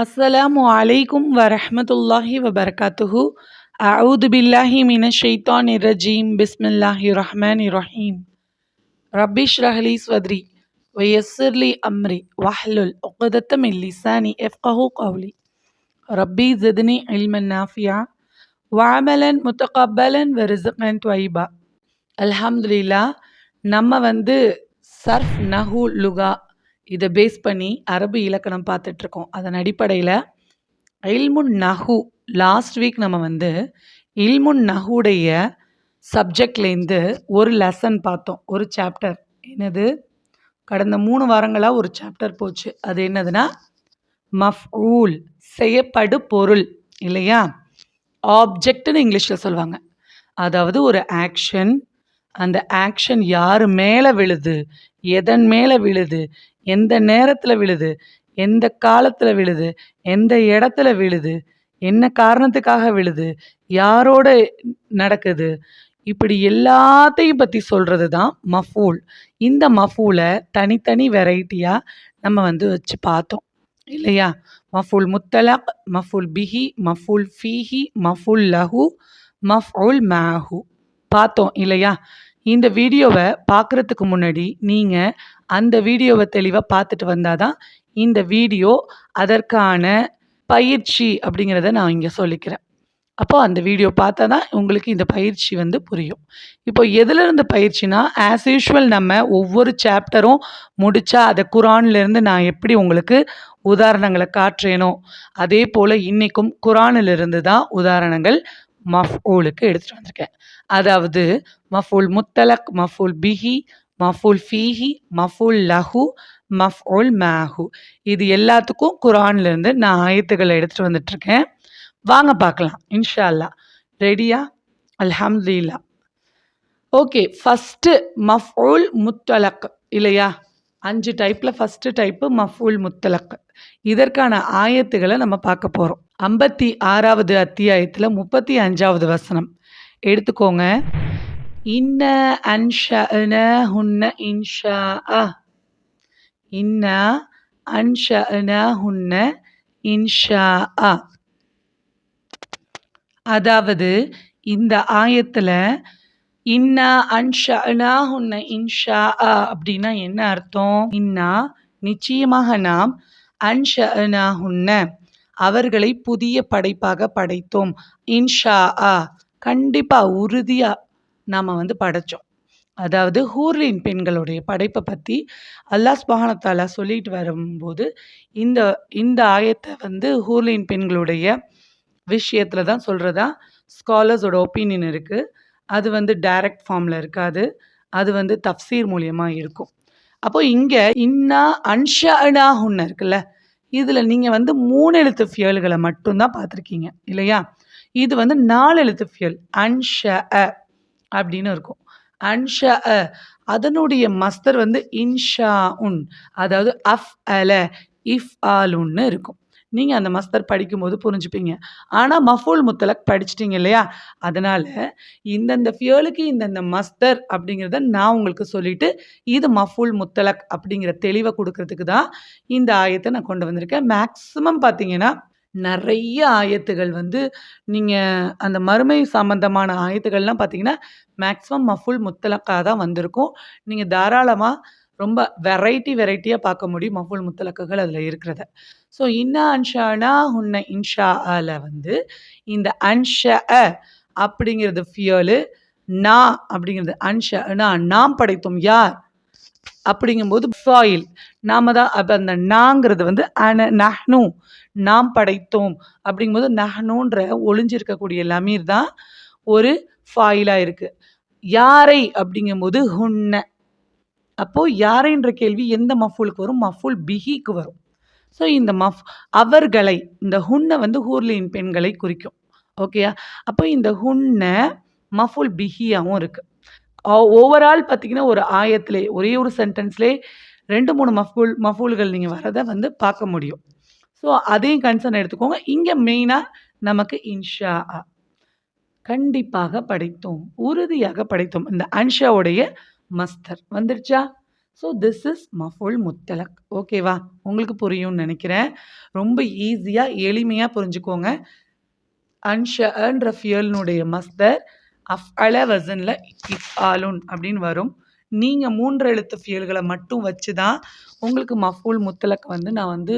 அஸ்ஸலாமு அலைக்கும் வரஹ்மத்துல்லாஹி வபரகாத்துஹு அவுது பில்லாஹி மின ஷைத்தான் இரஜீம் பிஸ்மில்லாஹி ரஹ்மான் ரஹீம் ரப்பிஷ் ரஹ்லி ஸ்வத்ரி வயஸ்ஸிர்லி அம்ரி வஹ்லுல் உக்தத்த மின் லிசானி எஃப்கஹு கௌலி ரப்பி ஜித்னி இல்மன் நாஃபியா வஅமலன் முத்தகப்பலன் வரிசுகன் துவைபா அல்ஹம்துலில்லா நம்ம வந்து சர்ஃப் நஹு லுகா இதை பேஸ் பண்ணி அரபு இலக்கணம் பார்த்துட்ருக்கோம். அதன் அடிப்படையில் இல்முன் நஹு லாஸ்ட் வீக் நம்ம வந்து இல்முன் நஹுடைய சப்ஜெக்ட்லேருந்து ஒரு லெசன் பார்த்தோம். ஒரு சாப்டர் என்னது? கடந்த மூணு வாரங்களாக ஒரு சாப்டர் போச்சு. அது என்னதுன்னா மஃப்ஊல் செய்யப்படு பொருள் இல்லையா? ஆப்ஜெக்ட்னு இங்கிலீஷில் சொல்லுவாங்க. அதாவது ஒரு ஆக்ஷன் அந்த ஆக்ஷன் யார் மேலே விழுது எதன் மேலே விழுது எந்த நேரத்தில் விழுது? எந்த காலத்தில் விழுது? எந்த இடத்துல விழுது? என்ன காரணத்துக்காக விழுது? யாரோட நடக்குது? இப்படி எல்லாத்தையும் பற்றி சொல்கிறது தான் மஃபூல். இந்த மஃபூலை தனித்தனி வெரைட்டியாக நம்ம வந்து வச்சு பார்த்தோம். இல்லையா? மஃபூல் முத்தலக் மஃபூல் பிஹி மஃபூல் ஃபீஹி மஃபூல் லஹு மஃபூல் மேஹு. பார்த்தோம் இல்லையா? இந்த வீடியோவை பார்க்குறதுக்கு முன்னாடி நீங்கள் அந்த வீடியோவை தெளிவாக பார்த்துட்டு வந்தால் தான் இந்த வீடியோ அதற்கான பயிற்சி அப்படிங்கிறத நான் இங்கே சொல்லிக்கிறேன். அப்போது அந்த வீடியோ பார்த்தா தான் உங்களுக்கு இந்த பயிற்சி வந்து புரியும். இப்போ எதுலேருந்து பயிற்சினா ஆஸ் யூஷுவல் நம்ம ஒவ்வொரு சாப்டரும் முடித்தா அதை குரான்லேருந்து நான் எப்படி உங்களுக்கு உதாரணங்களை காட்டுறேனோ அதே போல் இன்றைக்கும் குரானிலிருந்து தான் உதாரணங்கள் மஃப் ஊலுக்கு எடுத்துகிட்டு வந்திருக்கேன். அதாவது மஃபூல் முத்தலக் மஃபூல் பிஹி மஃபூல் ஃபீஹி மஃபூல் லஹு மஃபூல் மேஹு. இது எல்லாத்துக்கும் குரான்லேருந்து நான் ஆயத்துக்களை எடுத்துகிட்டு வந்துட்டுருக்கேன். வாங்க பார்க்கலாம் இன்ஷா அல்லா ரெடியா அல்ஹம்துலில்லா. ஓகே ஃபஸ்ட்டு மஃபூல் முத்தலக் இல்லையா? அஞ்சு டைப்பில் ஃபஸ்ட்டு டைப்பு மஃபூல் முத்தலக். இதற்கான ஆயத்துகளை நம்ம பார்க்க போகிறோம் ஐம்பத்தி ஆறாவது அத்தியாயத்தில் முப்பத்தி அஞ்சாவது வசனம். எடுத்துக்கோங்க. இன்ன அன்ஷன ஹுன்ன இன்ஷா அ இன்ன அன்ஷன ஹுன்ன இன்ஷா அ அதாவது இந்த ஆயத்தில் இன்னா அன்ஷனா உன்ன இன்ஷா அ அப்படின்னா என்ன அர்த்தம்? இன்னா நிச்சயமாக நாம் அன்ஷனா உன்ன அவர்களை புதிய படைப்பாக படைத்தோம். இன்ஷா அ கண்டிப்பாக உறுதியாக நாம் வந்து படைத்தோம் அதாவது ஹூர்லின் பெண்களுடைய படைப்பை பற்றி அல்லாஹ் சுபஹானத்தாலா சொல்லிட்டு வரும்போது இந்த இந்த ஆயத்தை வந்து ஹூர்லின் பெண்களுடைய விஷயத்தில் தான் சொல்கிறதா ஸ்காலர்ஸோட ஒப்பீனியன் இருக்குது அது வந்து டைரக்ட் ஃபார்மில் இருக்காது. அது வந்து தப்சீர் மூலியமாக இருக்கும். அப்போ இங்கே இன்னா அன்ஷனா ஒன்று இருக்குல்ல? இதில் நீங்கள் வந்து மூணு எழுத்து ஃபியல்களை மட்டும்தான் பார்த்துருக்கீங்க. இல்லையா? இது வந்து நாலு எழுத்து ஃபியல். அன்ஷ அ அப்படின்னு இருக்கும். அன்ஷ அ. அதனுடைய மஸ்தர் வந்து இன்ஷா உன். அதாவது அஃப் அல இஃப் ஆலுன்னு இருக்கும். நீங்கள் அந்த மஸ்தர் படிக்கும்போது புரிஞ்சுப்பீங்க. ஆனால் மஃபூல் முத்தலக் படிச்சிட்டிங்க இல்லையா? அதனால் இந்தந்த ஃபியலுக்கு இந்தந்த மஸ்தர் அப்படிங்கிறத நான் உங்களுக்கு சொல்லிவிட்டு இது மஃபூல் முத்தலக் அப்படிங்கிற தெளிவை கொடுக்கறதுக்கு தான் இந்த ஆயத்தை நான் கொண்டு வந்திருக்கேன். மேக்ஸிமம் பார்த்தீங்கன்னா நிறைய ஆயத்துகள் வந்து நீங்கள் அந்த மறுமை சம்மந்தமான ஆயத்துகள்லாம் பார்த்தீங்கன்னா மேக்ஸிமம் மஃபுல் முத்தலக்காக தான் வந்திருக்கும். நீங்கள் தாராளமாக ரொம்ப வெரைட்டி வெரைட்டியாக பார்க்க முடியும் மஃபுல் முத்தலக்குகள் அதில் இருக்கிறத. ஸோ இன்னா அன்ஷானா உன்ன இன்ஷா அல வந்து இந்த அன்ஷ அ அப்படிங்கிறது ஃபியலு நா அப்படிங்கிறது அன்ஷ நாம் படைத்தோம் யார்? அப்படிங்கும்போது ஃபாயில் நாம தான் அப்போ அந்த நாங்கிறது வந்து அன நஹ்னு. நாம் படைத்தோம். அப்படிங்கும்போது நஹ்னுன்ற ஒளிஞ்சிருக்கக்கூடிய லமீர் தான் ஒரு ஃபாயிலாக இருக்குது யாரை அப்படிங்கும்போது ஹுன்ன. அப்போது யாரைன்ற கேள்வி எந்த மஃபூலுக்கு வரும்? மஃபூல் பிஹிக்கு வரும். ஸோ இந்த மஃப் அவர்களை இந்த ஹுன்னை வந்து ஹூர்லின் பெண்களை குறிக்கும். ஓகேயா அப்போ இந்த ஹுன்னை மஃபுல் பிஹியாகவும் இருக்குது ஓவரால் பார்த்தீங்கன்னா ஒரு ஆயத்திலே ஒரே ஒரு சென்டென்ஸ்லே ரெண்டு மூணு மஃபூல் மஃபூல்கள் நீங்கள் வரதை வந்து பார்க்க முடியும். ஸோ அதையும் கன்சர்ன் எடுத்துக்கோங்க. இங்கே மெயினாக நமக்கு இன்ஷா கண்டிப்பாக படைத்தோம். உறுதியாக படைத்தோம். இந்த அன்ஷாவுடைய மஸ்தர் வந்துருச்சா? ஸோ திஸ் இஸ் மஃபுல் முத்தலக். ஓகேவா உங்களுக்கு புரியும்னு நினைக்கிறேன். ரொம்ப ஈஸியாக எளிமையாக புரிஞ்சுக்கோங்க. அன்ஷன்ற ஃபியல்னுடைய மஸ்தர் அஃப் அல வசனில் இஃப் ஆலுன் அப்படின்னு வரும். நீங்கள் மூன்று எழுத்து ஃபியல்களை மட்டும் வச்சு தான் உங்களுக்கு மஃபூல் முத்தலக்கு வந்து நான் வந்து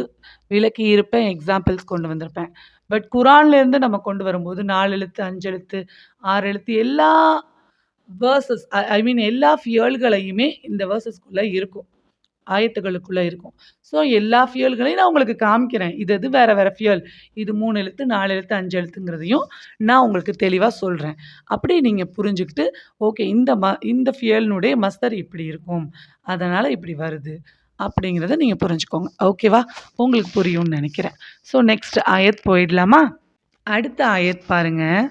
விளக்கி இருப்பேன் எக்ஸாம்பிள்ஸ் கொண்டு வந்திருப்பேன். பட் குரான்லேருந்து நம்ம கொண்டு வரும்போது நாலு எழுத்து அஞ்சு எழுத்து ஆறு எழுத்து எல்லா வேர்சஸ் ஐ மீன் எல்லா ஃபியல்களையுமே இந்த வேர்சஸ்குள்ளே இருக்கும். ஆயத்துகளுக்குள்ளே இருக்கும். ஸோ எல்லா ஃபியூல்களையும் நான் உங்களுக்கு காமிக்கிறேன். இது இது வேறு வேறு ஃபியூல் இது மூணு எழுத்து நாலு எழுத்து அஞ்சு எழுத்துங்கிறதையும் நான் உங்களுக்கு தெளிவாக சொல்கிறேன் அப்படி நீங்கள் புரிஞ்சுக்கிட்டு ஓகே இந்த ம இந்த ஃபியூல்னுடைய மஸ்தர் இப்படி இருக்கும். அதனால் இப்படி வருது. அப்படிங்கிறத நீங்கள் புரிஞ்சுக்கோங்க. ஓகேவா உங்களுக்கு புரியும்னு நினைக்கிறேன். ஸோ நெக்ஸ்ட் ஆயத் போயிடலாமா? அடுத்த ஆயத் பாருங்கள்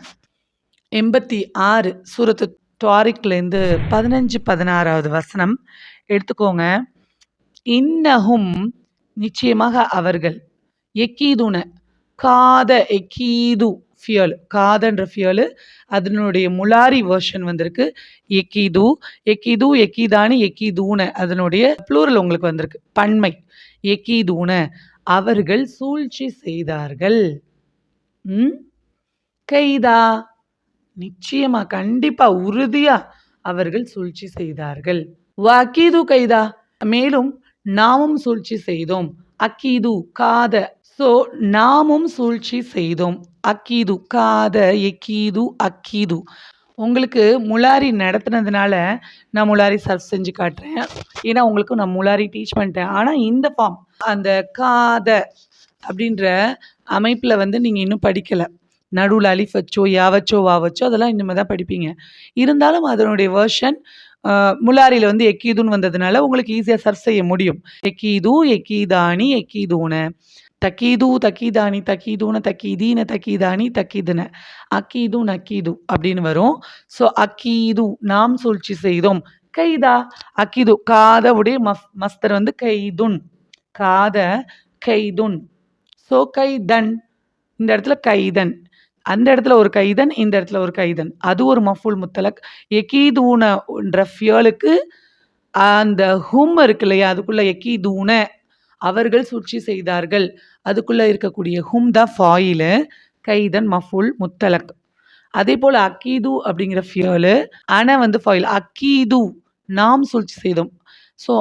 எண்பத்தி ஆறு சூரத்து துவாரிக்லேருந்து பதினஞ்சு பதினாறாவது வசனம். எடுத்துக்கோங்க. இன்னஹும் நிச்சயமாக அவர்கள். எக்கீதுன காத எக்கீது ஃபியல் காதன்ற ஃபியல் அதனுடைய முலாரி வேர்ஷன் வந்திருக்கு. எக்கீது எக்கீது எக்கீதானி எக்கீதூன அதனுடைய ப்ளூரல் உங்களுக்கு வந்திருக்கு. பன்மை எக்கீதூன அவர்கள் சூழ்ச்சி செய்தார்கள். ம்? கைதா நிச்சயமா கண்டிப்பா உறுதியா அவர்கள் சூழ்ச்சி செய்தார்கள். வக்கீது கைதா மேலும் நாமும் சூழ்ச்சி செய்தோம். அக்கீது காத ஸோ நாமும் சூழ்ச்சி செய்தோம். அக்கீது காத எக்கீது அக்கீது. உங்களுக்கு முலாரி நடத்துனதுனால நான் முலாரி சர்வ் செஞ்சு காட்டுறேன். ஏன்னா உங்களுக்கு நான் முலாரி டீச் பண்ணிட்டேன். ஆனால் இந்த ஃபார்ம் அந்த காத அப்படின்ற அமைப்பில் வந்து நீங்கள் இன்னும் படிக்கலை. நடுவில் அலிஃப் வச்சோ யா வச்சோ வா வச்சோ அதெல்லாம் இனிமேல் தான் படிப்பீங்க. இருந்தாலும் அதனுடைய வேர்ஷன் முலாரியில் வந்து எக்கீதுன்னு வந்ததுனால உங்களுக்கு ஈஸியாக சர்ச் செய்ய முடியும். எக்கீது எக்கீதானி எக்கீதூன. தக்கீது தக்கீதானி தக்கீதூன தக்கீதீன தக்கீதானி தக்கீதுன. அக்கீது நக்கீது அப்படின்னு வரும். ஸோ அக்கீது நாம் சூழ்ச்சி செய்தோம். கைதா அக்கீது. காதவுடைய மஸ் மஸ்தர் வந்து கைதுன். காத கைதுன். ஸோ கைதன். இந்த இடத்துல கைதன். அந்த இடத்துல ஒரு கைதன் இந்த இடத்துல ஒரு கைதன். அது ஒரு மஃபூல் முத்தலக். எக்கீதூனன்ற ஃபியலுக்கு அந்த ஹும் இருக்கு இல்லையா? அதுக்குள்ள எக்கீதூன அவர்கள் சூழ்ச்சி செய்தார்கள். அதுக்குள்ளே இருக்கக்கூடிய ஹும் த ஃபாயிலு கைதன் மஃபுல் முத்தலக். அதே போல் அக்கீது அப்படிங்கிற ஃபியலு அன வந்து ஃபாயில். அக்கீது நாம் சூழ்ச்சி செய்தோம். ஸோ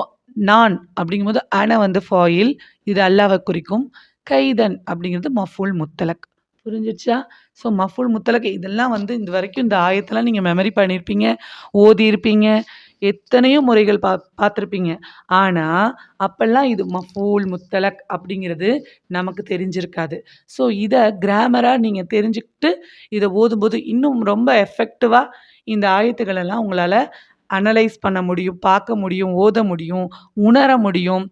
நான் அப்படிங்கும்போது அன வந்து ஃபாயில். இது அல்லாவை குறிக்கும். கைதன் அப்படிங்கிறது மஃபுல் முத்தலக். புரிஞ்சிடுச்சா ஸோ மஃபுல் முத்தலக்கு இதெல்லாம் வந்து இந்த வரைக்கும் இந்த ஆயத்தெல்லாம் நீங்கள் மெமரி பண்ணியிருப்பீங்க ஓதியிருப்பீங்க எத்தனையோ முறைகள் பா பார்த்துருப்பீங்க. ஆனால் அப்போல்லாம் இது மஃபூல் முத்தலக் அப்படிங்கிறது நமக்கு தெரிஞ்சிருக்காது. ஸோ இதை கிராமராக நீங்கள் தெரிஞ்சுக்கிட்டு இதை ஓதும்போது இன்னும் ரொம்ப எஃபெக்டிவாக இந்த ஆயத்துகளெல்லாம் உங்களால் அனலைஸ் பண்ண முடியும் பார்க்க முடியும் ஓத முடியும் உணர முடியும்.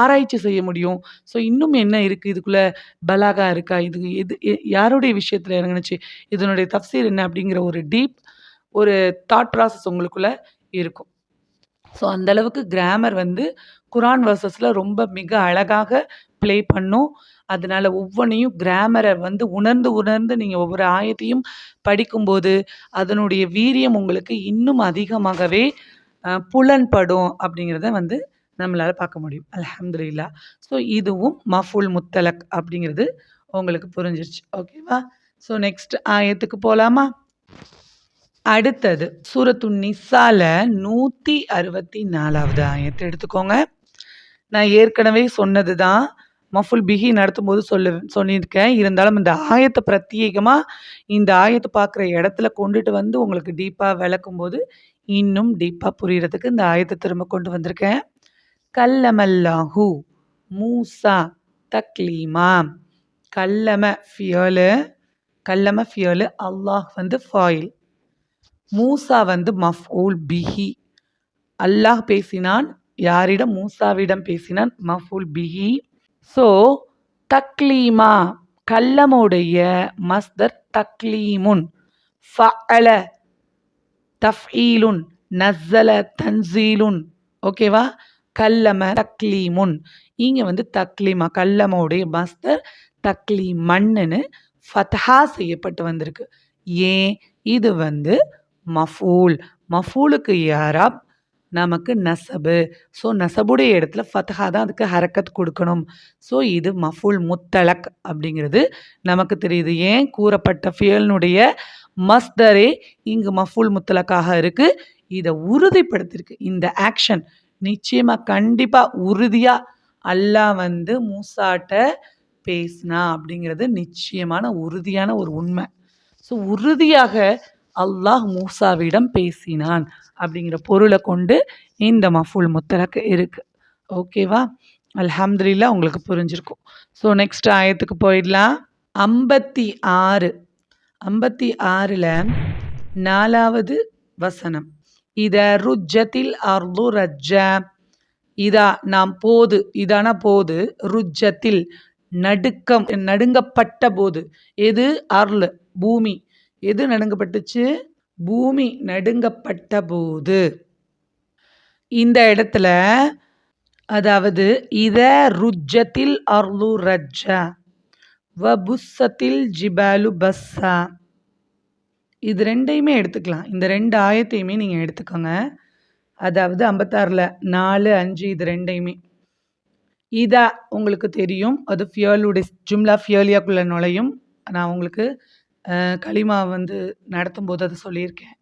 ஆராய்ச்சி செய்ய முடியும். ஸோ இன்னும் என்ன இருக்குது இதுக்குள்ளே பலாகா இருக்கா? இது எது யாருடைய விஷயத்தில் இறங்குனுச்சு? இதனுடைய தஃப்சீர் என்ன? அப்படிங்கிற ஒரு டீப் ஒரு தாட் ப்ராசஸ் உங்களுக்குள்ளே இருக்கும். ஸோ அந்தளவுக்கு கிராமர் வந்து குரான் வர்சஸில் ரொம்ப மிக அழகாக ப்ளே பண்ணும். அதனால் ஒவ்வொன்றையும் கிராமரை வந்து உணர்ந்து உணர்ந்து நீங்கள் ஒவ்வொரு ஆயத்தையும் படிக்கும்போது அதனுடைய வீரியம் உங்களுக்கு இன்னும் அதிகமாகவே புலன்படும் அப்படிங்கிறத வந்து நம்மளால் பார்க்க முடியும். அலமதுல்லா ஸோ இதுவும் மஃபுல் முத்தலக் அப்படிங்கிறது உங்களுக்கு புரிஞ்சிருச்சு. ஓகேவா ஸோ நெக்ஸ்ட் ஆயத்துக்கு போகலாமா அடுத்தது சூரத்து நிசால நூற்றி அறுபத்தி நாலாவது ஆயத்தை எடுத்துக்கோங்க. நான் ஏற்கனவே சொன்னது தான் மஃபுல் பிஹி நடத்தும் போது சொல்ல சொல்லியிருக்கேன். இருந்தாலும் இந்த ஆயத்தை பிரத்யேகமாக இந்த ஆயத்தை பார்க்குற இடத்துல கொண்டுட்டு வந்து உங்களுக்கு டீப்பாக விளக்கும் போது இன்னும் டீப்பாக புரியறதுக்கு இந்த ஆயத்தை திரும்ப கொண்டு வந்திருக்கேன். கல்லமல்லாஹு. மூசா தக்லீமா கல்லம ஃபியலு கல்லம ஃபியலு அல்லாஹ் வந்து ஃபாயில். மூசா வந்து மஃபூல் பிஹி. அல்லாஹ் பேசினான் யாரிடம்? மூசாவிடம் பேசினான் மஃபூல் பிஹி. ஸோ தக்லீமா கல்லமுடைய மஸ்தர் தக்லீமுன். ஃபஅல தஃஈலுன் நஸ்ஸல தன்சீலுன். ஓகேவா? கல்லம தக்லீமுன். இங்கே வந்து தக்லீமா கல்லமோடைய மஸ்தர் தக்லீமன்னு ஃபத்ஹா செய்யப்பட்டு வந்திருக்கு. ஏன்? இது வந்து மஃபூல். மஃபூலுக்கு யாராப் நமக்கு நசபு. ஸோ நசபுடைய இடத்துல ஃபத்ஹா தான் அதுக்கு ஹரக்கத் கொடுக்கணும். ஸோ இது மஃபுல் முத்தலக் அப்படிங்கிறது நமக்கு தெரியுது. ஏன்? கூறப்பட்ட ஃபியல்னுடைய மஸ்தரே இங்கு மஃபுல் முத்தலக்காக இருக்குது இதை உறுதிப்படுத்திருக்கு இந்த ஆக்ஷன் நிச்சயமாக கண்டிப்பாக உறுதியாக அல்லாஹ் வந்து மூசாட்ட பேசினா அப்படிங்கிறது நிச்சயமான உறுதியான ஒரு உண்மை. ஸோ உறுதியாக அல்லாஹ் மூசாவிடம் பேசினான் அப்படிங்கிற பொருளை கொண்டு இந்த மஃபுல் முத்தலக்கு இருக்குது ஓகேவா அல்ஹம்துலில்லாஹ் உங்களுக்கு புரிஞ்சிருக்கும். ஸோ நெக்ஸ்ட் ஆயத்துக்கு போயிடலாம். ஐம்பத்தி ஆறு. ஐம்பத்தி ஆறில் நாலாவது வசனம். இத ருஜ்ஜத்தில் அர்து ரஜ்ஜ. இதா நாம் போது இதான போது? ருஜ்ஜத்தில் நடுக்கம் நடுங்கப்பட்ட போது. எது? அருள் பூமி. எது நடுங்கப்பட்டுச்சு? பூமி நடுங்கப்பட்ட போது. இந்த இடத்துல அதாவது இத ருஜ்ஜத்தில் அர்லு ரஜ்ஜா. வ புஸ்ஸத்தில் ஜிபாலு பஸ்ஸா. இது ரெண்டையுமே எடுத்துக்கலாம். இந்த ரெண்டு ஆயத்தையுமே நீங்கள் எடுத்துக்கோங்க. அதாவது ஐம்பத்தாறில் நாலு அஞ்சு இது ரெண்டையுமே. இதா உங்களுக்கு தெரியும். அது ஃபியலுடைய ஜும்லா ஃபியலியாக்குள்ளே நுழையும். நான் உங்களுக்கு களிமா வந்து நடத்தும் போது அதை சொல்லியிருக்கேன்.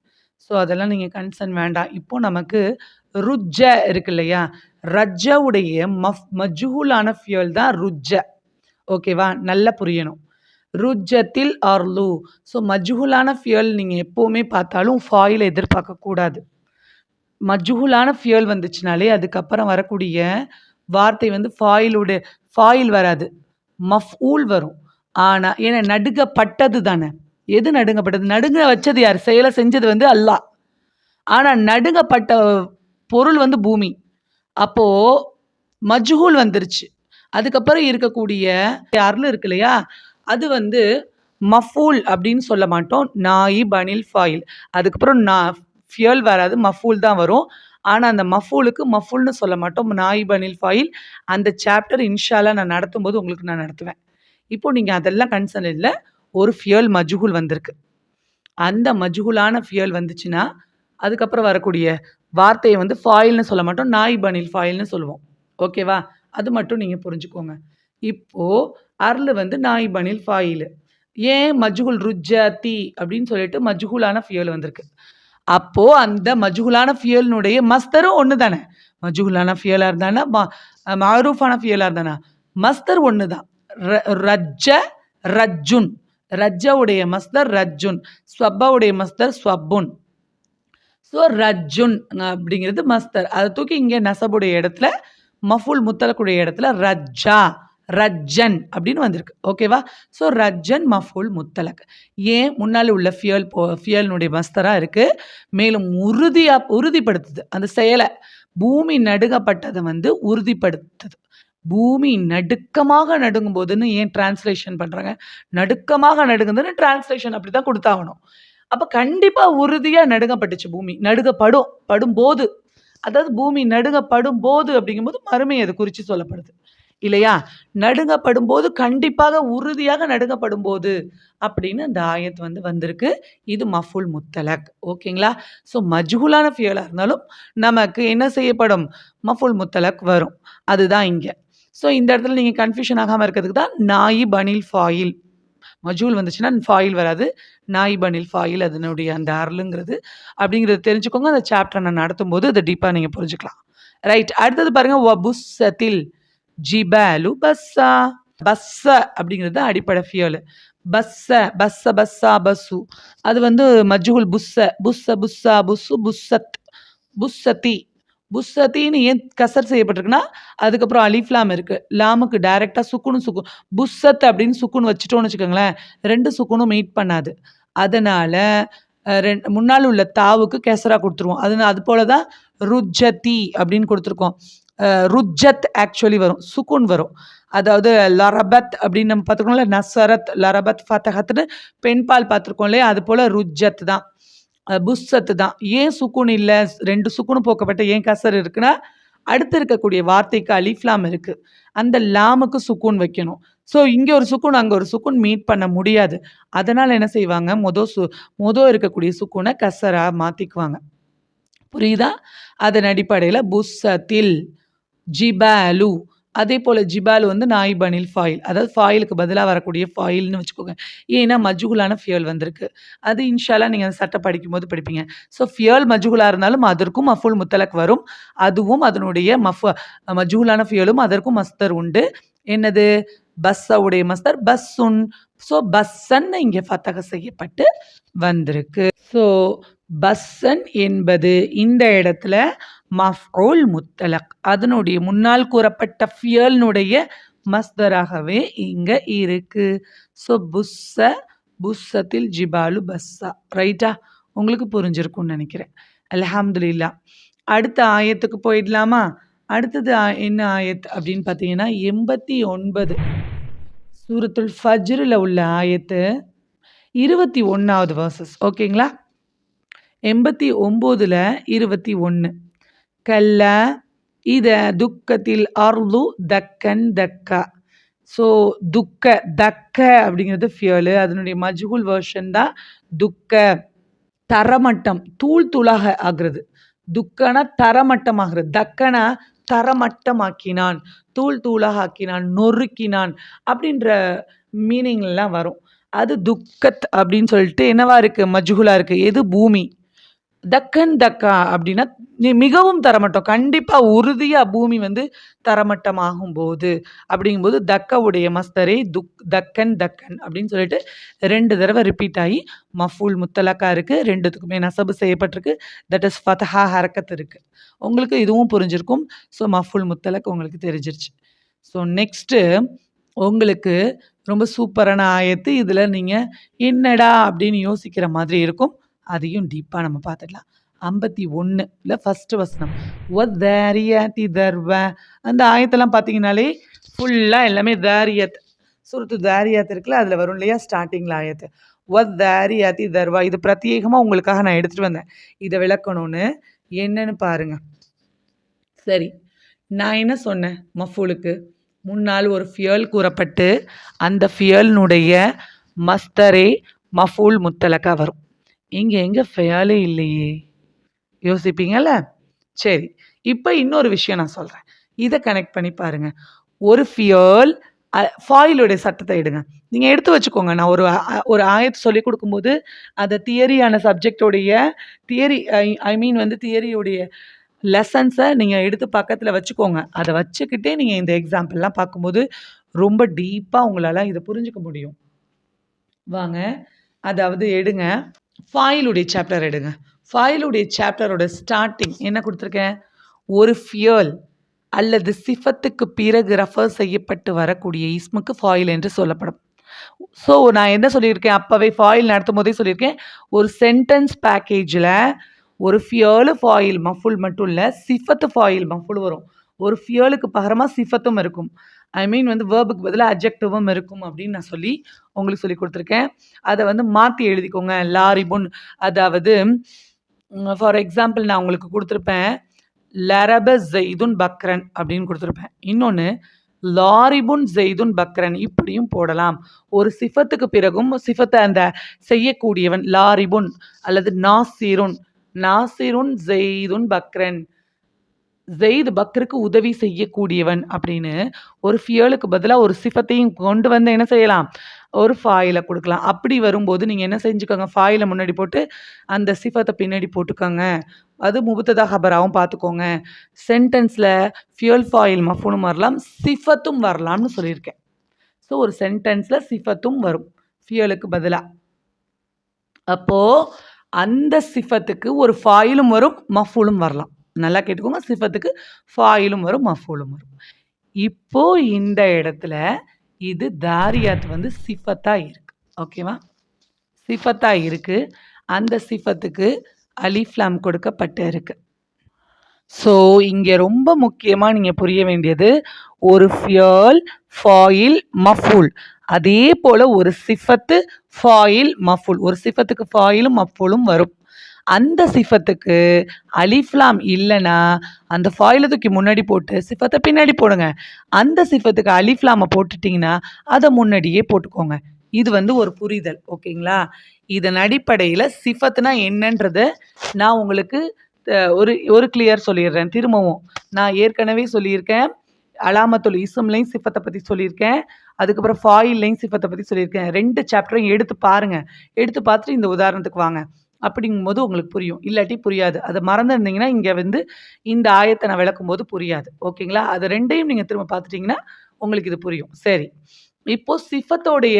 ஸோ அதெல்லாம் நீங்கள் கன்சர்ன் வேண்டாம். இப்போ நமக்கு ருஜ்ஜ இருக்கு இல்லையா? ரஜ்ஜவுடைய மஃப் மஜ்ஹூலான ஃபியல் தான் ருஜ்ஜ. ஓகேவா? நல்லா புரியணும். ருஜ்ஜத்தில் ஆர்லு ஸோ மஜ்ஹூலான ஃபியல் நீங்கள் எப்போவுமே பார்த்தாலும் ஃபாயில் எதிர்பார்க்கக்கூடாது. மஜ்ஹூலான ஃபியல் வந்துச்சுனாலே அதுக்கப்புறம் வரக்கூடிய வார்த்தை வந்து ஃபாயிலுடைய ஃபாயில் வராது. மஃப் ஊல் வரும். ஆனால் ஏன்னா நடுங்கப்பட்டது தானே. எது நடுங்கப்பட்டது? நடுங்க வச்சது யார்? செயலை செஞ்சது வந்து அல்லாஹ். ஆனால் நடுங்கப்பட்ட பொருள் வந்து பூமி. அப்போது மஜ்ஹூல் வந்துருச்சு. அதுக்கப்புறம் இருக்கக்கூடிய அருள் இருக்கு இல்லையா அது வந்து மஃபூல் அப்படின்னு சொல்ல மாட்டோம். நாயி பனில் ஃபாயில். அதுக்கப்புறம் நான் ஃபியல் வராது மஃபூல் தான் வரும். ஆனால் அந்த மஃபூலுக்கு மஃபூல்னு சொல்ல மாட்டோம். நாய் பனில் ஃபாயில். அந்த சாப்டர் இன்ஷாலாக நான் நடத்தும் போது உங்களுக்கு நான் நடத்துவேன். இப்போ நீங்கள் அதெல்லாம் கன்சர்ன் இல்லை. ஒரு ஃபியல் மஜுகுல் வந்திருக்கு. அந்த மஜுகுலான ஃபியல் வந்துச்சுன்னா அதுக்கப்புறம் வரக்கூடிய வார்த்தையை வந்து ஃபாயில்னு சொல்ல மாட்டோம். நாய் பனில் ஃபாயில்னு சொல்லுவோம். ஓகேவா? அது மட்டும் நீங்கள் புரிஞ்சுக்கோங்க. இப்போது அருள் வந்து நாய் பனில் ஃபாயில் ஏன் மஜ்ஹுல் ருஜாத்தி அப்படின்னு சொல்லிட்டு மஜ்ஹூலான ஃபியல் வந்திருக்கு. அப்போது அந்த மஜ்ஹூலான ஃபியல்னுடைய மஸ்தரும் ஒன்று தானே? மஜ்ஹூலான ஃபியலாக இருந்தானா? மாரூஃபான ஃபியலாக இருந்தானா? மஸ்தர் ஒன்று தான். ரஜ்ஜ ரஜ்ஜுன். ரஜ்ஜவுடைய மஸ்தர் ரஜ்ஜுன். ஸ்வப்பாவுடைய மஸ்தர் ஸ்வப்புன். ஸோ ரஜ்ஜுன் அப்படிங்கிறது மஸ்தர். அதை தூக்கி இங்கே நசபுடைய இடத்துல மஃபுல் முத்தலக்குடைய இடத்துல ரஜ்ஜா. ரஜ்ஜன் அப்படின்னு வந்திருக்கு. ஓகேவா ஸோ ரஜ்ஜன் மஃபூல் முத்தலக். ஏன்? முன்னால் உள்ள ஃபியல் போ ஃபியல்னுடைய மஸ்தராக இருக்குது மேலும் உறுதியாக உறுதிப்படுத்துது. அந்த செயலை பூமி நடுகப்பட்டதை வந்து உறுதிப்படுத்துது. பூமி நடுக்கமாக நடுங்கும் போதுன்னு ஏன் டிரான்ஸ்லேஷன் பண்ணுறாங்க நடுக்கமாக நடுங்குதுன்னு டிரான்ஸ்லேஷன் அப்படி தான் கொடுத்தாகணும். அப்போ கண்டிப்பாக உறுதியாக நடுங்கப்பட்டுச்சு பூமி. நடுகப்படும் படும்போது. அதாவது பூமி நடுங்கப்படும் போது அப்படிங்கும்போது மறுமை அது குறித்து சொல்லப்படுது. இல்லையா? நடுங்கப்படும் போது கண்டிப்பாக உறுதியாக நடுங்கப்படும் போது அப்படின்னு அந்த ஆயத் வந்து வந்திருக்கு. இது மஃபுல் முத்தலக். ஓகேங்களா? ஸோ மஜ்ஹூலான ஃபியலாக இருந்தாலும் நமக்கு என்ன செய்யப்படும்? மஃபுல் முத்தலக் வரும். அதுதான் இங்கே. ஸோ இந்த இடத்துல நீங்கள் கன்ஃபியூஷன் ஆகாமல் இருக்கிறதுக்கு தான் நாயி பனில் ஃபாயில். மஜூல் வந்துச்சுன்னா ஃபாயில் வராது. நாய் பனில் ஃபாயில் அதனுடைய அந்த அருளுங்கிறது அப்படிங்கிறது தெரிஞ்சுக்கோங்க. அந்த சாப்டர் நான் நடத்தும் போது அதை டீப்பாக நீங்கள் புரிஞ்சுக்கலாம். ரைட் அடுத்தது பாருங்கள் வபுஸ்ஸத்தில். ஜிபாலு பஸ்ஸா? பஸ்ஸ அப்படிங்கிறது அடிப்படை ஃபியல் பஸ்ஸ பஸ்ஸ பஸ்ஸா பஸ்ஸு. அது வந்து மஜ்ஹுல் புஸ்ஸ. புஸ்ஸ புஸ்ஸா புஸ்ஸு புஸ்ஸத். புஸ்ஸதி புஸ்ஸத்தின்னு ஏன் கசர் செய்யப்பட்டிருக்குன்னா அதுக்கப்புறம் அலிஃப்லாம் இருக்குது லாமுக்கு டைரெக்டாக சுக்குனும் சுக்கு. புஸ்ஸத் அப்படின்னு சுக்குன்னு வச்சுட்டோன்னு வச்சுக்கோங்களேன் ரெண்டு சுக்குனும் மீட் பண்ணாது. அதனால் ரெண்டு முன்னால் உள்ள தாவுக்கு கெசரா கொடுத்துருவோம். அது அது போல தான் ருஜதி அப்படின்னு கொடுத்துருக்கோம். ருஜ்ஜத் ஆக்சுவலி வரும் சுக்குன் வரும். அதாவது லரபத் அப்படின்னு நம்ம பார்த்துருக்கோம்ல நசரத் லரபத் ஃபத்தஹத்னு பெண்பால் பார்த்துருக்கோம் இல்லையா? அது போல் ருஜ்ஜத் தான். புஸ்ஸத்து தான். ஏன் சுக்குன் இல்லை? ரெண்டு சுக்குனு போக்கப்பட்ட ஏன் கசர் இருக்குன்னா அடுத்து இருக்கக்கூடிய வார்த்தைக்கு அலிஃப்லாம் இருக்குது அந்த லாமுக்கு சுக்குன் வைக்கணும். ஸோ இங்கே ஒரு சுக்குன் அங்கே ஒரு சுக்குன் மீட் பண்ண முடியாது. அதனால் என்ன செய்வாங்க? மொதல் சு மொதல் இருக்கக்கூடிய சுக்குனை கசராக மாற்றிக்குவாங்க புரியுதா? அதன் அடிப்படையில் புஸ்ஸத்தில் ஜிபாலு. அதே போல் ஜிபாலு வந்து நாய்பனில் ஃபாயில் அதாவது ஃபாயிலுக்கு பதிலாக வரக்கூடிய ஃபாயில்னு வச்சுக்கோங்க. ஏன்னா மஜுகுலான ஃபியல் வந்திருக்கு. அது இன்ஷாலா நீங்கள் அந்த சட்டம் படிக்கும்போது படிப்பீங்க. ஸோ ஃபியல் மஜுகுலாக இருந்தாலும் அதற்கும் மஃபுல் முத்தலக் வரும். அதுவும் அதனுடைய மஃப மஜுகுலான ஃபியலும் அதற்கும் மஸ்தர் உண்டு. என்னது? பஸ்ஸவுடைய மஸ்தர் பஸ்ஸுன். ஸோ பஸ்ஸன்னு இங்கே ஃபத்தக செய்யப்பட்டு வந்திருக்கு. ஸோ பஸ்ஸன் என்பது இந்த இடத்துல மஃஊல் முத்தலக். அதனுடைய முன்னால் கூறப்பட்ட ஃபியல்னுடைய மஸ்தராகவே இங்கே இருக்கு. ஸோ புஸ்ஸ புஸ்ஸத்தில் ஜிபாலு பஸ்ஸா. ரைட்டா உங்களுக்கு புரிஞ்சிருக்கும்னு நினைக்கிறேன். அல்ஹம்துலில்லா. அடுத்த ஆயத்துக்கு போயிடலாமா? அடுத்தது என்ன ஆயத் அப்படின்னு பார்த்தீங்கன்னா எண்பத்தி ஒன்பது. சூரத்துல் ஃபஜ்ரில் உள்ள ஆயத்து இருபத்தி ஒன்றாவது வர்சஸ் ஓகேங்களா எண்பத்தி ஒம்போதில் இருபத்தி ஒன்று கல்ல இத துக்கத்தில் அர்லு தக்கன் தக்கா. ஸோ துக்க தக்க அப்படிங்கிறது ஃபியலு அதனுடைய மஜ்ஹூல் வெர்ஷன் தான் துக்க தரமட்டம் தூள் தூளாக ஆகிறது. துக்கனா தரமட்டமாகிறது. தக்கனா தரமட்டமாக்கினான் தூள் தூளாக ஆக்கினான் நொறுக்கினான் அப்படின்ற மீனிங்லாம் வரும். அது துக்கத் அப்படின்னு சொல்லிட்டு என்னவா இருக்குது மஜ்ஹூலாக இருக்குது எது? பூமி. தக்கன் தக்கா அப்படின்னா மிகவும் தரமட்டம். கண்டிப்பாக உறுதியாக பூமி வந்து தரமட்டமாகும் போது அப்படிங்கும்போது தக்கவுடைய மஸ்தரே துக் தக்கன் தக்கன் அப்படின்னு சொல்லிட்டு ரெண்டு தடவை ரிப்பீட் ஆகி மஃபூல் முத்தலக்கா இருக்குது ரெண்டுத்துக்குமே நசபு செய்யப்பட்டிருக்கு. தட் இஸ் ஃபதஹா ஹரக்கத் இருக்குது உங்களுக்கு இதுவும் புரிஞ்சிருக்கும். ஸோ மஃபூல் முத்தலக் உங்களுக்கு தெரிஞ்சிருச்சு. ஸோ நெக்ஸ்ட்டு உங்களுக்கு ரொம்ப சூப்பரான ஆயத்து இதில் நீங்கள் என்னடா அப்படின்னு யோசிக்கிற மாதிரி இருக்கும். அதையும் டீப்பாக நம்ம பார்த்துடலாம் ஐம்பத்தி ஒன்று இல்லை ஃபஸ்ட்டு வசனம். ஒத் தேரியாத்தி தர்வ அந்த ஆயத்தெல்லாம் பார்த்தீங்கனாலே ஃபுல்லாக எல்லாமே தாரியத் சுருத்து தாரியாத் இருக்குல்ல அதில் வரும் இல்லையா? ஸ்டார்டிங்கில் ஆயத்து. ஒத் தாரியாத்தி தர்வா இது பிரத்யேகமாக உங்களுக்காக நான் எடுத்துகிட்டு வந்தேன். இதை விளக்கணும்னு. என்னன்னு பாருங்க. சரி. நான் என்ன சொன்னேன்? மஃபூலுக்கு. முன்னால் ஒரு ஃபியல் கூறப்பட்டு அந்த ஃபியல்னுடைய மஸ்தரே மஃபூல் முத்தலக்கா வரும். இங்கே எங்கே ஃபயாலே இல்லையே? யோசிப்பீங்கல்ல? சரி இப்போ இன்னொரு விஷயம் நான் சொல்கிறேன் இதை கனெக்ட் பண்ணி பாருங்கள் ஒரு ஃபியல் ஃபாயிலுடைய சட்டத்தை எடுங்க. நீங்கள் எடுத்து வச்சுக்கோங்க. நான் ஒரு ஒரு ஆயத்தை சொல்லி கொடுக்கும்போது அந்த தியரியான சப்ஜெக்டோடைய தியரி ஐ மீன் வந்து தியரியுடைய லெசன்ஸை நீங்கள் எடுத்து பக்கத்தில் வச்சுக்கோங்க. அதை வச்சுக்கிட்டே நீங்கள் இந்த எக்ஸாம்பிள்லாம் பார்க்கும்போது ரொம்ப டீப்பாக உங்களால் இதை புரிஞ்சுக்க முடியும். வாங்க. அதாவது எடுங்க. ஃபாயிலுடைய சாப்டர் எடுங்க. ஃபாயிலுடைய சாப்டரோட ஸ்டார்டிங் என்ன கொடுத்துருக்கேன்? ஒரு ஃபியல் அல்லது சிஃபத்துக்கு பிறகு ரெஃபர் செய்யப்பட்டு வரக்கூடிய இஸ்முக்கு ஃபாயில் என்று சொல்லப்படும். ஸோ நான் என்ன சொல்லியிருக்கேன்? அப்போவே ஃபாயில் நடத்தும் போதே சொல்லியிருக்கேன். ஒரு சென்டென்ஸ் பேக்கேஜில் ஒரு ஃபியலு ஃபாயில் மஃபுல் மட்டும் இல்லை சிஃபத்து ஃபாயில் மஃபுல் வரும். ஒரு ஃபியலுக்கு பகரமாக சிஃபத்தும் இருக்கும். ஐ மீன் வந்து வேர்புக்கு பதிலாக அப்ஜெக்டிவும் இருக்கும் அப்படின்னு நான் சொல்லி உங்களுக்கு சொல்லி கொடுத்துருக்கேன். அதை வந்து மாற்றி எழுதிக்கோங்க லாரிபுன். அதாவது ஃபார் எக்ஸாம்பிள் நான் உங்களுக்கு கொடுத்துருப்பேன் லரப ஜெய்துன் பக்ரன் அப்படின்னு கொடுத்துருப்பேன். இன்னொன்று லாரிபுன் ஜெய்துன் பக்ரன் இப்படியும் போடலாம். ஒரு சிஃபத்துக்கு பிறகும் சிஃபத்தை அந்த செய்யக்கூடியவன் லாரிபுன் அல்லது நாசிருன். நாசிருன் ஜெய்துன் பக்ரன். ஜெயித் பக்ருக்கு உதவி செய்யக்கூடியவன் அப்படின்னு ஒரு ஃபியலுக்கு பதிலாக ஒரு சிஃபத்தையும் கொண்டு வந்து என்ன செய்யலாம்? ஒரு ஃபாயிலை கொடுக்கலாம். அப்படி வரும்போது நீங்கள் என்ன செஞ்சுக்கோங்க? ஃபாயிலை முன்னாடி போட்டு அந்த சிஃபத்தை பின்னாடி போட்டுக்கோங்க. அது முபுத்ததா ஹபராகவும் பார்த்துக்கோங்க. சென்டென்ஸில் ஃபியூல் ஃபாயில் மஃபூனும் வரலாம். சிஃபத்தும் வரலாம்னு சொல்லியிருக்கேன். ஸோ ஒரு சென்டென்ஸில் சிஃபத்தும் வரும். ஃபியலுக்கு பதிலாக அப்போது அந்த சிஃபத்துக்கு ஒரு ஃபாயிலும் வரும் மஃபூலும் வரலாம். நல்லா கேட்டுக்கோங்க. சிஃபத்துக்கு ஃபாயிலும் வரும் மஃபூலும் வரும். இப்போது இந்த இடத்துல இது தாரியாத் வந்து சிஃபத்தாக இருக்குது ஓகேவா சிஃபத்தாக இருக்குது அந்த சிஃபத்துக்கு அலிஃப்லாம் கொடுக்கப்பட்டு இருக்குது ஸோ இங்கே ரொம்ப முக்கியமாக நீங்கள் புரிய வேண்டியது ஒரு ஃபியல் ஃபாயில் மஃபூல் அதே போல் ஒரு சிஃபத்து ஃபாயில் மஃபூல் ஒரு சிஃபத்துக்கு ஃபாயிலும் மஃபூலும் வரும். அந்த சிஃபத்துக்கு அலிஃப்லாம் இல்லைன்னா அந்த ஃபாயிலை தூக்கி முன்னாடி போட்டு சிஃபத்தை பின்னாடி போடுங்க. அந்த சிஃபத்துக்கு அலிஃப்லாமை போட்டுட்டிங்கன்னா அதை முன்னாடியே போட்டுக்கோங்க. இது வந்து ஒரு புரிதல் ஓகேங்களா? இதன் அடிப்படையில் சிஃபத்துனா என்னன்றதை நான் உங்களுக்கு ஒரு ஒரு கிளியர் சொல்லிடுறேன். திரும்பவும் நான் ஏற்கனவே சொல்லியிருக்கேன். அலாமத்துல் இசம்லையும் சிஃபத்தை பற்றி சொல்லியிருக்கேன். அதுக்கப்புறம் ஃபாயில்லையும் சிஃபத்தை பற்றி சொல்லியிருக்கேன். ரெண்டு சாப்டரையும் எடுத்து பாருங்கள் எடுத்து பார்த்துட்டு இந்த உதாரணத்துக்கு வாங்க. அப்படிங்கும்போது உங்களுக்கு புரியும். இல்லாட்டி புரியாது. அதை மறந்துருந்தீங்கன்னா இங்கே வந்து இந்த ஆயத்தை நான் விளக்கும் போது புரியாது. ஓகேங்களா? அது ரெண்டையும் நீங்கள் திரும்ப பார்த்துட்டிங்கன்னா உங்களுக்கு இது புரியும். சரி. இப்போ சிஃபத்தோடைய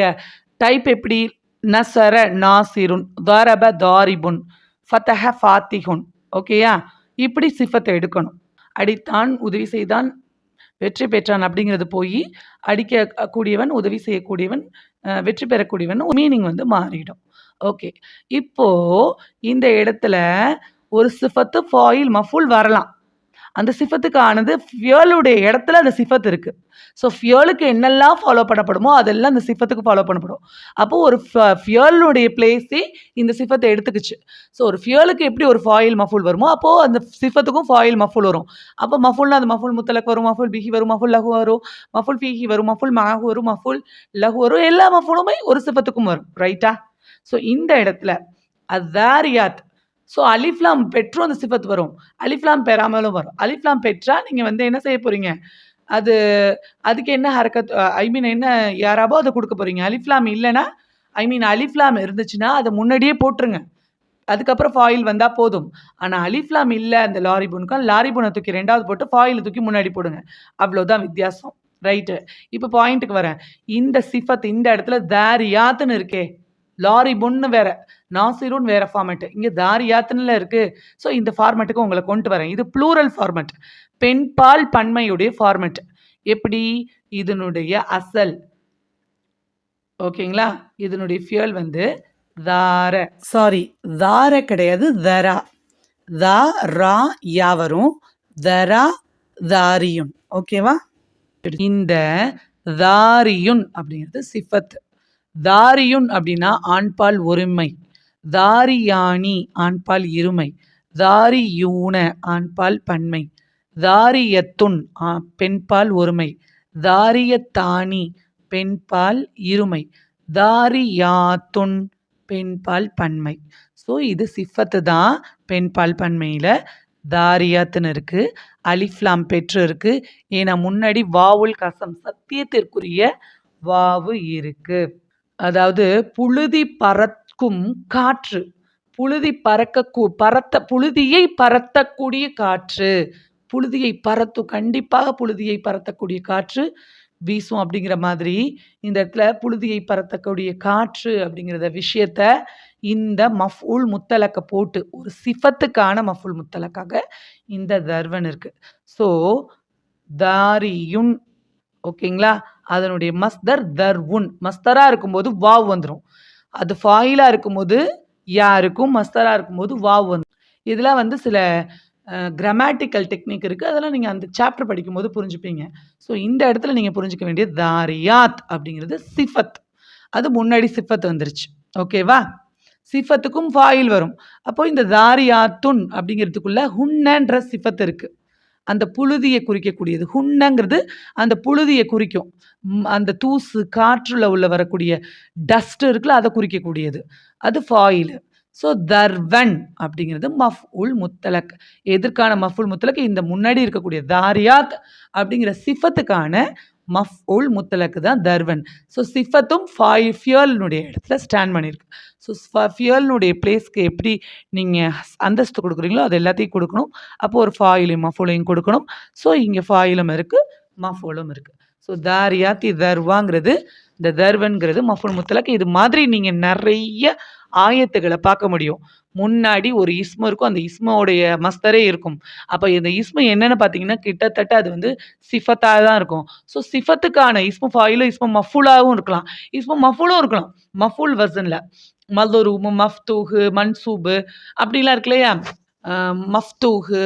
டைப் எப்படி? நசர நாசிருன் தரப தாரிபுன் ஃபத்தஹ ஃபாத்திஹுன். ஓகேயா? இப்படி சிஃபத்தை எடுக்கணும். அடித்தான் உதவி செய்தான் வெற்றி பெற்றான் அப்படிங்கிறது போய் அடிக்கக்கூடியவன் உதவி செய்யக்கூடியவன் வெற்றி பெறக்கூடியவன் மீனிங் வந்து மாறிடும். ஓகே இப்போ இந்த இடத்துல ஒரு சிஃபத்து ஃபாயில் மஃபுல் வரலாம். அந்த சிஃபத்துக்கானது ஃபியலுடைய இடத்துல அந்த சிஃபத் இருக்கு. ஸோ ஃபியலுக்கு என்னெல்லாம் ஃபாலோ பண்ணப்படுமோ அதெல்லாம் அந்த சிஃபத்துக்கு ஃபாலோ பண்ணப்படும். அப்போ ஒரு ஃபியலுடைய பிளேஸே இந்த சிஃபத்தை எடுத்துக்கிச்சு. ஸோ ஒரு ஃபியலுக்கு எப்படி ஒரு ஃபாயில் மஃபுல் வருமோ அப்போது அந்த சிஃபத்துக்கும் ஃபாயில் மஃபுல் வரும். அப்போ மஃபுல்னா அது மஃபுல் முத்தலக் வரும் மஃபுல் பிஹி வரும் மஃபுல் லஹு வரும் மஃபுல் பிஹி வரும் மஃபுல் மஹு வரும் மஃபுல் லஹு வரும் எல்லா மஃபுலுமே ஒரு சிஃபத்துக்கும் வரும். ரைட்டா ஸோ இந்த இடத்துல அதாரியாத். ஸோ அலிஃப்லாம் பெற்றும் அந்த சிஃபத் வரும். அலிஃப்லாம் பெறாமலும் வரும். அலிஃப்லாம் பெற்றா நீங்கள் வந்து என்ன செய்ய போகிறீங்க அது அதுக்கு என்ன ஹரக்கத் ஐ மீன் என்ன யாராவோ அதை கொடுக்க போகிறீங்க அலிஃப்லாம் இல்லைன்னா ஐ மீன் அலிஃப்லாம் இருந்துச்சுன்னா அதை முன்னாடியே போட்டுருங்க. அதுக்கப்புறம் ஃபாயில் வந்தால் போதும். ஆனால் அலிஃப்லாம் இல்லை அந்த லாரி புனுக்கும். லாரி புனை தூக்கி ரெண்டாவது போட்டு ஃபாயில் தூக்கி முன்னாடி போடுங்க. அவ்வளோதான் வித்தியாசம். ரைட்டு இப்போ பாயிண்ட்டுக்கு வரேன். இந்த சிஃபத் இந்த இடத்துல தாரியாத்துன்னு இருக்கே. லாரி புன்னு வேற நாசிரூன் வேற ஃபார்மேட் இங்கே தாரியாத்துன்னு இருக்கு. ஸோ இந்த ஃபார்மேட்டுக்கு உங்களை கொண்டு வரேன். இது ப்ளூரல் ஃபார்மேட் பெண்பால் பன்மையுடைய ஃபார்மேட் எப்படி? இதனுடைய அசல். ஓகேங்களா? இதனுடைய ஃபியல் வந்து தார. சாரி தார கிடையாது தரா. தா ரா யாவரும் தரா தாரியுன். ஓகேவா? இந்த தாரியுன் அப்படிங்கிறது சிஃபத் தாரியுன் அப்படின்னா ஆண்பால் ஒருமை. தாரியானி ஆண்பால் இருமை. தாரியூன ஆண்பால் பன்மை. தாரியத்துன் பெண்பால் ஒருமை. தாரியத்தானி பெண்பால் இருமை. தாரியாத்துன் பெண்பால் பன்மை. ஸோ இது சிஃபத்து தான் பெண்பால் பன்மையில் தாரியாத்துன்னு இருக்குது அலிஃப்லாம் பெற்று இருக்குது ஏன்னா முன்னாடி வாவுல் கசம் சத்தியத்திற்குரிய வாவு இருக்குது அதாவது புழுதி பறக்கும் காற்று. புழுதி பறக்க பறத்த புழுதியை பறத்தக்கூடிய காற்று. புழுதியை பறத்து கண்டிப்பாக புழுதியை பறத்தக்கூடிய காற்று வீசும் அப்படிங்கிற மாதிரி இந்த இடத்துல புழுதியை பறத்தக்கூடிய காற்று அப்படிங்கிறத விஷயத்த இந்த மஃபூல் முத்தலக்க போட்டு ஒரு சிஃபத்துக்கான மஃபூல் முத்தலக்காக இந்த தர்வன் இருக்கு. ஸோ தாரியுன் ஓகேங்களா? அதனுடைய மஸ்தர் தர் உன் மஸ்தராக இருக்கும்போது வாவ் வந்துடும் அது ஃபாயிலாக இருக்கும்போது யா இருக்கும் இருக்கும்போது வாவ் வந்துடும் இதெல்லாம் வந்து சில கிராமட்டிக்கல் டெக்னிக் இருக்குது அதெல்லாம் நீங்கள் அந்த சாப்டர் படிக்கும்போது புரிஞ்சுப்பீங்க. ஸோ இந்த இடத்துல நீங்கள் புரிஞ்சுக்க வேண்டியது தாரியாத் அப்படிங்கிறது சிஃபத். அது முன்னாடி சிஃபத் வந்துருச்சு. ஓகேவா சிஃபத்துக்கும் ஃபாயில் வரும். அப்போ இந்த தாரியாத்துன் அப்படிங்கிறதுக்குள்ள ஹுன்னன்ற சிஃபத் இருக்குது அந்த புழுதியை குறிக்கக்கூடியது. ஹுன்னங்கிறது அந்த புழுதியை குறிக்கும். அந்த தூசு காற்றில் உள்ள வரக்கூடிய டஸ்ட் இருக்குல்ல அதை குறிக்கக்கூடியது. அது ஃபாயில் ஸோ தர்வன் அப்படிங்கிறது மஃப் உல் முத்தலக். எதற்கான மஃபுல் முத்தலக்? இந்த முன்னாடி இருக்கக்கூடிய தாரியாத் அப்படிங்கிற சிஃபத்துக்கான மஃப் உல் முத்தலக்கு தான் தர்வன். ஸோ சிஃபத்தும் ஃபாய் ஃபியல்னுடைய இடத்துல ஸ்டாண்ட் பண்ணியிருக்கு ஸோ ஃபியல்னுடைய பிளேஸ்க்கு எப்படி நீங்கள் அந்தஸ்து கொடுக்குறீங்களோ அது எல்லாத்தையும் கொடுக்கணும். அப்போ ஒரு ஃபாயிலையும் மஃபோலையும் கொடுக்கணும். ஸோ இங்கே ஃபாயிலும் இருக்குது மஃபோலும் இருக்குது ஸோ தாரியாத்தி தர்வாங்கிறது இந்த தர்வன்கிறது மஃபுல் முத்தலக் இது மாதிரி நீங்கள் நிறைய ஆயத்துகளை பார்க்க முடியும். முன்னாடி ஒரு இஸ்மு இருக்கும் அந்த இஸ்மோடைய மஸ்தரே இருக்கும். அப்போ இந்த இஸ்மு என்னென்னு பார்த்தீங்கன்னா கிட்டத்தட்ட அது வந்து சிஃபத்தாக தான் இருக்கும். ஸோ சிஃபத்துக்கான இஸ்மு ஃபாயிலும் இஸ்மு மஃபுலாகவும் இருக்கலாம். இஸ்மு மஃபுலும் இருக்கலாம். மஃபுல் வசனில் மல்தொரு மஃப்தூஹு மன்சூபு அப்படிலாம் இருக்கு இல்லையா? மஃப்தூஹு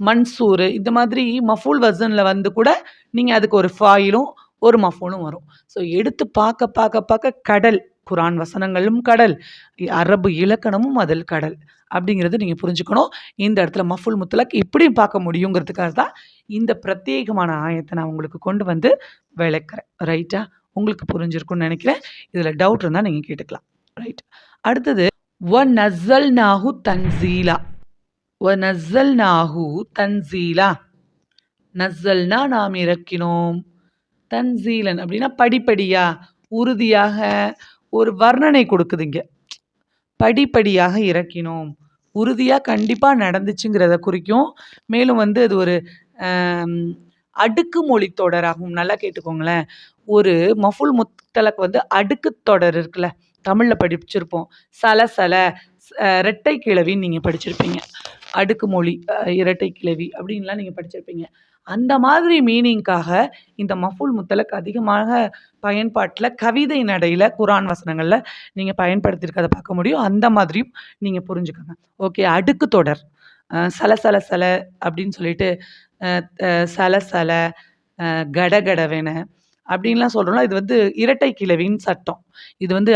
மன்சூரு இந்த மாதிரி மஃபுல் வசனில் வந்து கூட நீங்கள் அதுக்கு ஒரு ஃபாயிலும் ஒரு மஃபோனும் வரும். ஸோ எடுத்து பார்க்க பார்க்க பார்க்க கடல் குரான் வசனங்களும் கடல் அரபு இலக்கணமும் அதில் கடல் அப்படிங்கிறது நீங்கள் புரிஞ்சுக்கணும். இந்த இடத்துல மஃபுல் முத்தலக் இப்படி பார்க்க முடியுங்கிறதுக்காக தான் இந்த பிரத்யேகமான ஆயத்தை நான் உங்களுக்கு கொண்டு வந்து விளக்குறேன். ரைட்டா உங்களுக்கு புரிஞ்சிருக்கும்னு நினைக்கிறேன். இதில் டவுட் இருந்தால் நீங்கள் கேட்டுக்கலாம். ரைட் அடுத்தது ஒ நசல் நாஹு தன்சீலா. வ நசல் நாஹு தன்சீலா. நஸ்ஸல்னா நாம் இறக்கினோம். தன்சீலன் அப்படின்னா படிப்படியா உறுதியாக ஒரு வர்ணனை கொடுக்குதுங்க. படிப்படியாக இறக்கினோம். உறுதியாக கண்டிப்பாக நடந்துச்சுங்கிறத குறிக்கும். மேலும் வந்து அது ஒரு அடுக்கு மொழி தொடராகும். நல்லா கேட்டுக்கோங்களேன். ஒரு மஃபுல் முத்தலக் வந்து அடுக்கு தொடர் இருக்குல்ல தமிழில் படிச்சிருப்போம். சல சல இரட்டை கிழவின்னு நீங்கள் படிச்சிருப்பீங்க. அடுக்கு மொழி இரட்டை கிழவி அப்படின்லாம் நீங்கள் படிச்சிருப்பீங்க. அந்த மாதிரி மீனிங்க்காக இந்த மஃபுல் முத்தலக் அதிகமாக பயன்பாட்டில் கவிதை நடையில் குரான் வசனங்களில் நீங்கள் பயன்படுத்தியிருக்கதை பார்க்க முடியும். அந்த மாதிரியும் நீங்கள் புரிஞ்சுக்கோங்க. ஓகே அடுக்கு தொடர். சல சல சல அப்படின்னு சொல்லிட்டு சல சல கடகடவென அப்படின்லாம் சொல்கிறோன்னா இது வந்து இரட்டை கிளவின்னு சட்டம். இது வந்து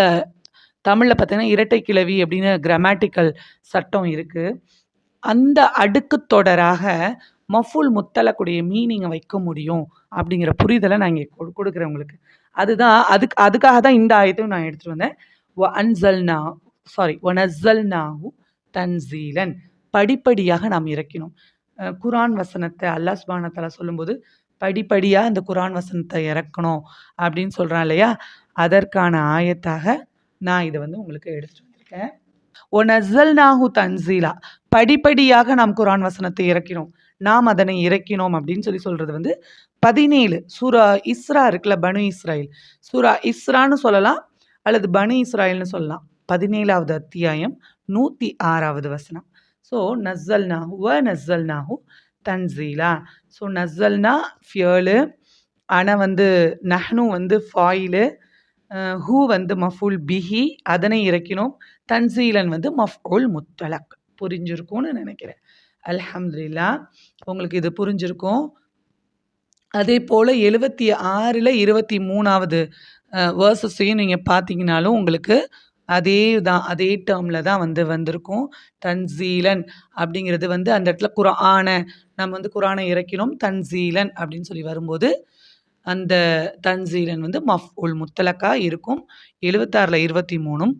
தமிழில் பார்த்தீங்கன்னா இரட்டை கிளவி அப்படின்னு கிராமட்டிக்கல் சட்டம் இருக்குது அந்த அடுக்கு தொடராக மஃபுல் முத்தலக்குடைய மீனிங்கை வைக்க முடியும் அப்படிங்கிற புரிதலை நான் இங்கே கொடுக்குறேன் உங்களுக்கு. அதுதான் அதுக்கு அதுக்காக தான் இந்த ஆயத்தையும் நான் எடுத்துகிட்டு வந்தேன். ஒ அன்சல்னா சாரி ஒனசல்னாஹு தன்சீலன். படிப்படியாக நாம் இறக்கினோம். குரான் வசனத்தை அல்லா சுபானத்தால சொல்லும்போது படிப்படியாக அந்த குரான் வசனத்தை இறக்கணும் அப்படின்னு சொல்கிறான் இல்லையா? அதற்கான ஆயத்தாக நான் இதை வந்து உங்களுக்கு எடுத்துகிட்டு வந்திருக்கேன். ஒ நாகு தன்சீலா. படிப்படியாக நாம் குரான் வசனத்தை இறக்கினோம். நாம் அதனை இறக்கினோம் அப்படின்னு சொல்லி சொல்கிறது வந்து பதினேழு. சூரா இஸ்ரா இருக்குல்ல பனு இஸ்ராயில். சூரா இஸ்ரான்னு சொல்லலாம் அல்லது பனு இஸ்ராயில்னு சொல்லலாம். பதினேழாவது அத்தியாயம் நூற்றி ஆறாவது வசனம். ஸோ நஸ்ஸல் நாஹு வ நஸ்ஸல் நாஹு தன்சீலா. ஸோ நஸ்ஸல்னா ஃபியலு ஆனால் வந்து நஹ்னு வந்து ஃபாயிலு ஹூ வந்து மஃபுல் பிஹி அதனை இறக்கினோம். தன்சீலன் வந்து மஃபுல் முத்தலக். புரிஞ்சிருக்கும்னு நினைக்கிறேன். அல்ஹம்துல்லா உங்களுக்கு இது புரிஞ்சிருக்கும். அதே போல் எழுபத்தி ஆறில் இருபத்தி மூணாவது வேர்சஸையும் நீங்கள் பார்த்தீங்கனாலும் உங்களுக்கு அதே தான் அதே டேர்மில் தான் வந்து வந்திருக்கும். தன்சீலன் அப்படிங்கிறது வந்து அந்த இடத்துல குரானை நம்ம வந்து குரானை இறக்கினோம் தன்சீலன் அப்படின்னு சொல்லி வரும்போது அந்த தன்சீலன் வந்து மஃப் உல் முத்தலக்கா இருக்கும். எழுபத்தாறில் இருபத்தி மூணும்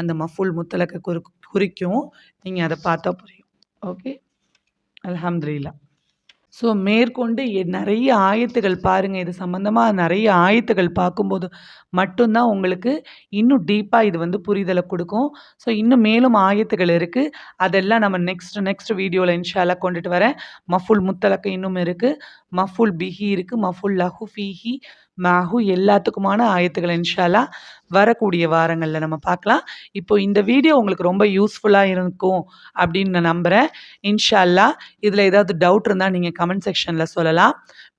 அந்த மஃப் உல் முத்தலக்கை குறி குறிக்கும். நீங்கள் அதை பார்த்தா புரியும். ஓகே அலமதுல்லா ஸோ மேற்கொண்டு நிறைய ஆயத்துகள் பாருங்கள் இது சம்மந்தமாக நிறைய ஆயத்துகள் பார்க்கும்போது மட்டும்தான் உங்களுக்கு இன்னும் டீப்பாக இது வந்து புரிதலை கொடுக்கும். ஸோ இன்னும் மேலும் ஆயத்துகள் இருக்குது அதெல்லாம் நம்ம நெக்ஸ்ட் நெக்ஸ்ட் வீடியோவில் இன்ஷாலாக கொண்டுட்டு வரேன். மஃபுல் முத்தலக்கு இன்னும் இருக்குது மஃபுல் பிஹி இருக்குது மஃபுல் லஹு ஃபீஹி. மாஹு எல்லாத்துக்குமான ஆயத்துகள் இன்ஷாலா வரக்கூடிய வாரங்களில் நம்ம பார்க்கலாம் இப்போ இந்த வீடியோ உங்களுக்கு ரொம்ப யூஸ்ஃபுல்லாக இருக்கும் அப்படின்னு நான் நம்புகிறேன் இன்ஷால்லா இதில் ஏதாவது டவுட் இருந்தால் நீங்கள் கமெண்ட் செக்ஷனில் சொல்லலாம்.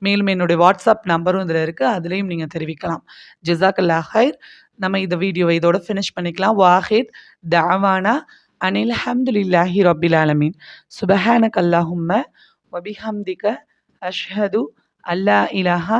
மேலும் என்னுடைய வாட்ஸ்அப் நம்பரும் இதில் இருக்குது அதுலேயும் நீங்கள் தெரிவிக்கலாம். ஜிசாக்கல்லா ஹைர். நம்ம இந்த வீடியோவை இதோட ஃபினிஷ் பண்ணிக்கலாம். வாஹித் தாவானா அனில் அஹமதுல்லாஹி ரபில் ஆலமீன். சுபஹானக் அல்லாஹும்ம வபிஹம்திக அஷ்ஹது அல்லா இலாஹா